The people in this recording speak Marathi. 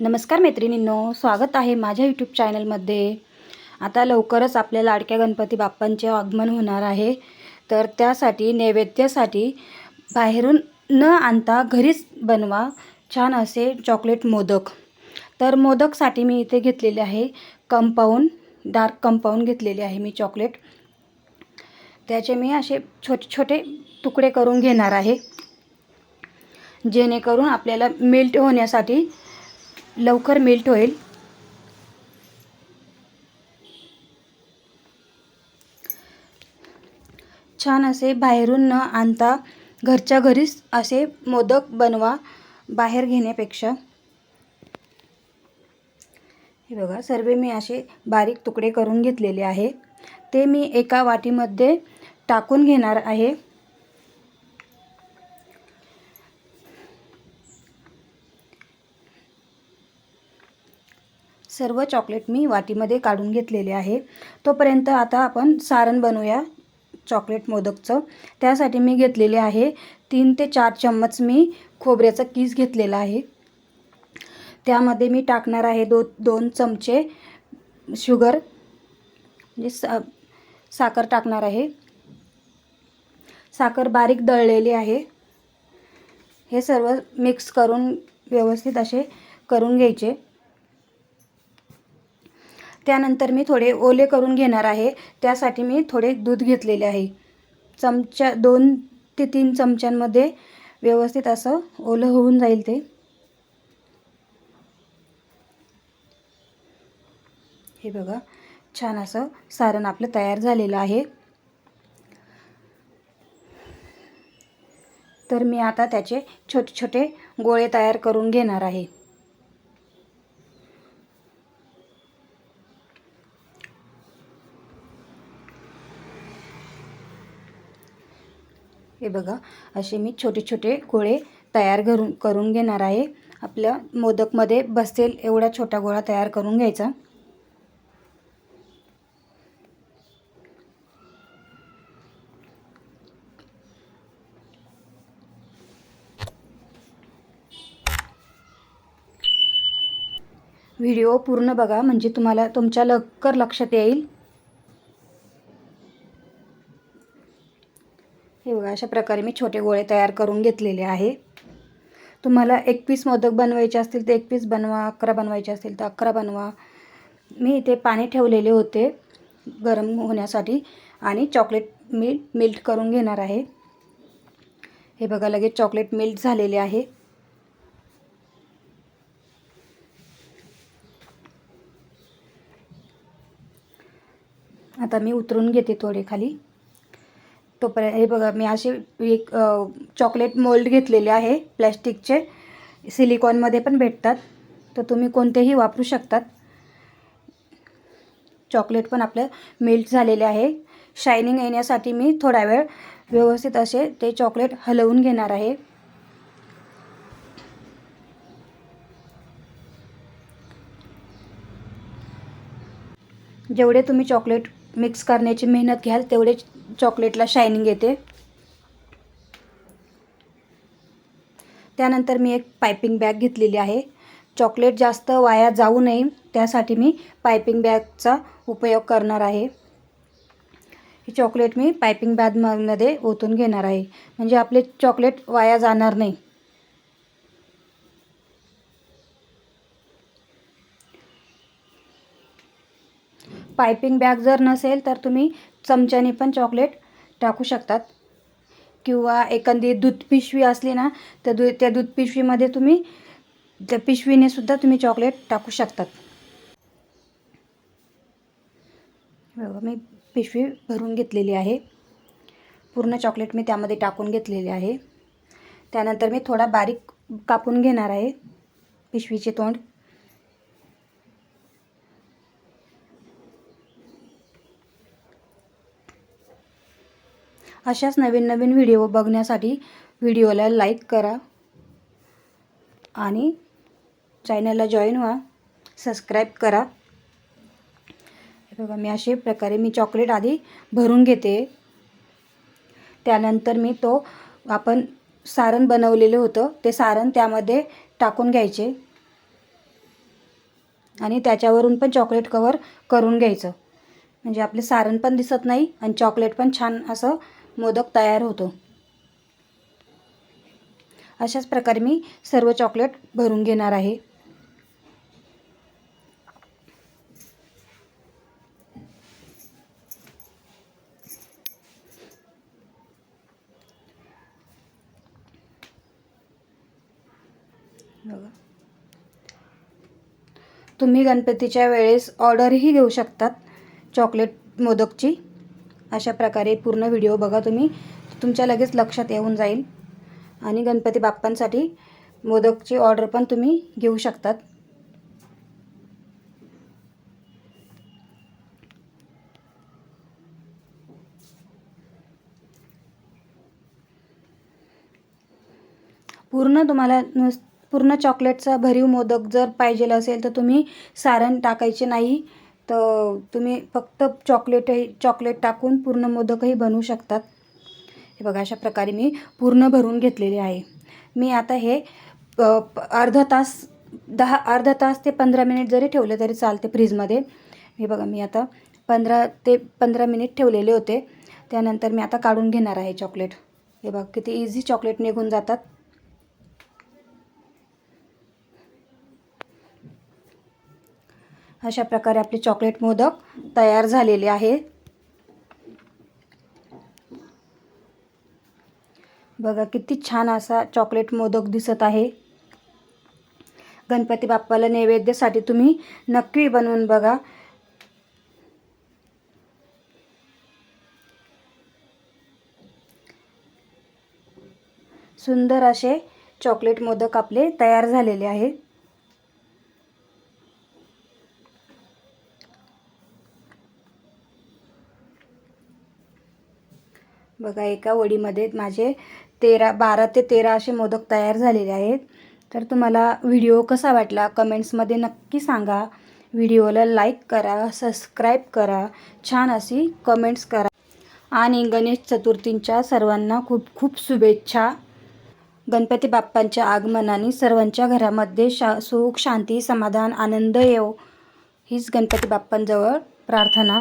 नमस्कार मैत्रिणींनो स्वागत आहे माझ्या यूट्यूब चॅनलमध्ये आता लवकरच आपल्या लाडक्या गणपती बाप्पांचे आगमन होणार आहे. तर त्यासाठी नैवेद्यासाठी बाहेरून न आणता घरीच बनवा छान असे चॉकलेट मोदक. तर मोदकसाठी मी इथे घेतलेले आहे कंपाऊंड डार्क कंपाऊंड घेतलेले आहे मी चॉकलेट त्याचे मी असे छोटे छोटे तुकडे करून घेणार आहे. जेणेकरून आपल्याला मेल्ट होण्यासाठी लवकर मेल्ट होईल. छान असे बाहेरून न आणता घरच्या घरीच असे मोदक बनवा बाहेर घेण्यापेक्षा. हे बघा सर्व मी असे बारीक तुकडे करून घेतलेले आहे. ते मी एका वाटीमध्ये टाकून घेणार आहे. सर्व चॉकलेट मी वाटीमध्ये काढून घेतलेले आहे. तोपर्यंत आता आपण सारण बनवूया चॉकलेट मोदकचं. त्यासाठी मी घेतलेले आहे तीन ते चार चम्मच मी खोबऱ्याचा किस घेतलेला आहे. त्यामध्ये मी टाकणार आहे दो दोन चमचे शुगर म्हणजे सा साखर टाकणार आहे. साखर बारीक दळलेली आहे. हे सर्व मिक्स करून व्यवस्थित असे करून घ्यायचे. त्यानंतर मी थोडे ओले करून घेणार आहे. त्यासाठी मी थोडे दूध घेतलेले आहे. चमचा दोन ते तीन चमच्यांमध्ये व्यवस्थित असं ओलं होऊन जाईल ते. हे बघा छान असं सारण आपलं तयार झालेलं आहे. तर मी आता त्याचे छोटे छोटे गोळे तयार करून घेणार आहे. हे बघा असे मी छोटे छोटे गोळे तयार करून करून घेणार आहे. आपल्या मोदकमध्ये बसेल एवढा छोटा गोळा तयार करून घ्यायचा. व्हिडिओ पूर्ण बघा म्हणजे तुम्हाला तुमच्या लवकर लक्षात येईल. हे बघा अशा प्रकारे मी छोटे गोळे तयार करून घेतलेले आहे. तुम्हाला एकवीस मोदक बनवायचे असतील तर एकवीस बनवा अकरा बनवायचे असतील तर अकरा बनवा. मी इथे पाणी ठेवलेले होते गरम होण्यासाठी आणि चॉकलेट मी मिल्ट करून घेणार आहे. हे बघा लगेच चॉकलेट मिल्ट झालेले आहे. आता मी उतरून घेते थोडे खाली. तोपर्यंत हे बघा मी असे एक चॉकलेट मोल्ड घेतलेले आहे प्लॅस्टिकचे सिलिकॉनमध्ये पण भेटतात. तर तुम्ही कोणतेही वापरू शकतात. चॉकलेट पण आपलं मेल्ट झालेले आहे. शायनिंग येण्यासाठी मी थोडा वेळ व्यवस्थित असे ते चॉकलेट हलवून घेणार आहे. जेवढे तुम्ही चॉकलेट मिक्स करण्याची मेहनत घ्याल तेवढे चॉकलेटला शायनिंग येते. त्यानंतर मी एक पायपिंग बॅग घेतलेली आहे. चॉकलेट जास्त वाया जाऊ नये त्यासाठी मी पायपिंग बॅगचा उपयोग करणार आहे. ही चॉकलेट मी पायपिंग बॅगमध्ये ओतून घेणार आहे. म्हणजे आपले चॉकलेट वाया जाणार नाही. पायपिंग बॅग जर नसेल तर तुम्ही चमच्याने पण चॉकलेट टाकू शकतात. किंवा एखादी दूध पिशवी असली ना तर दु त्या दूध पिशवीमध्ये तुम्ही त्या पिशवीने सुद्धा तुम्ही चॉकलेट टाकू शकतात. बघा मी पिशवी भरून घेतलेली आहे. पूर्ण चॉकलेट मी त्यामध्ये टाकून घेतलेले आहे. त्यानंतर मी थोडा बारीक कापून घेणार आहे पिशवीचे तोंड. अशाच नवीन नवीन व्हिडिओ बघण्यासाठी व्हिडिओला लाईक करा. आणि चॅनलला जॉईन व्हा. सबस्क्राईब करा. हे बघा मी असे प्रकारे मी चॉकलेट आधी भरून घेते. त्यानंतर मी तो आपण सारण बनवलेलं होतं ते सारण त्यामध्ये टाकून घ्यायचे. आणि त्याच्यावरून पण चॉकलेट कवर करून घ्यायचं. म्हणजे आपले सारण पण दिसत नाही आणि चॉकलेट पण छान असं मोदक तयार होतो. अशाच प्रकारे मी सर्व चॉकलेट भरून घेणार आहे. बघा. तुम्ही गणपतीच्या वेळेस ऑर्डरही घेऊ शकतात चॉकलेट मोदकची. अशा प्रकारे पूर्ण व्हिडिओ बघा तुम्ही. तुमच्या लगेच लक्षात येऊन जाईल. आणि गणपती बाप्पांसाठी मोदकची ऑर्डर पण तुम्ही घेऊ शकतात. पूर्ण तुम्हाला पूर्ण चॉकलेटचा भरीव मोदक जर पाहिजेल असेल तर तुम्ही सारण टाकायचे नाही. तर तुम्ही फक्त चॉकलेटही चॉकलेट टाकून पूर्ण मोदकही बनवू शकतात. हे बघा अशा प्रकारे मी पूर्ण भरून घेतलेले आहे. मी आता हे प- अर्धा तास दहा अर्धा तास ते पंधरा मिनिट जरी ठेवले तरी चालते फ्रीजमध्ये. हे बघा मी आता पंधरा ते पंधरा मिनिट ठेवलेले होते. त्यानंतर मी आता काढून घेणार आहे चॉकलेट हे बघा किती इझी चॉकलेट निघून जातात. अशा प्रकारे आपले चॉकलेट मोदक तयार झालेले आहे. बघा किती छान असा चॉकलेट मोदक दिसत आहे. गणपती बाप्पाला नैवेद्यासाठी तुम्ही नक्की बनवून बघा. सुंदर असे चॉकलेट मोदक आपले तयार झालेले आहेत बघा एका वडीमध्ये माझे तेरा बारा ते तेरा असे मोदक तयार झालेले आहेत. तर तुम्हाला व्हिडिओ कसा वाटला कमेंट्समध्ये नक्की सांगा. व्हिडिओला लाईक करा सबस्क्राईब करा छान अशी कमेंट्स करा. आणि गणेश चतुर्थींच्या सर्वांना खूप खूप शुभेच्छा. गणपती बाप्पांच्या आगमनाने सर्वांच्या घरामध्ये शा सुख शांती समाधान आनंद येव. हीच गणपती बाप्पांजवळ प्रार्थना.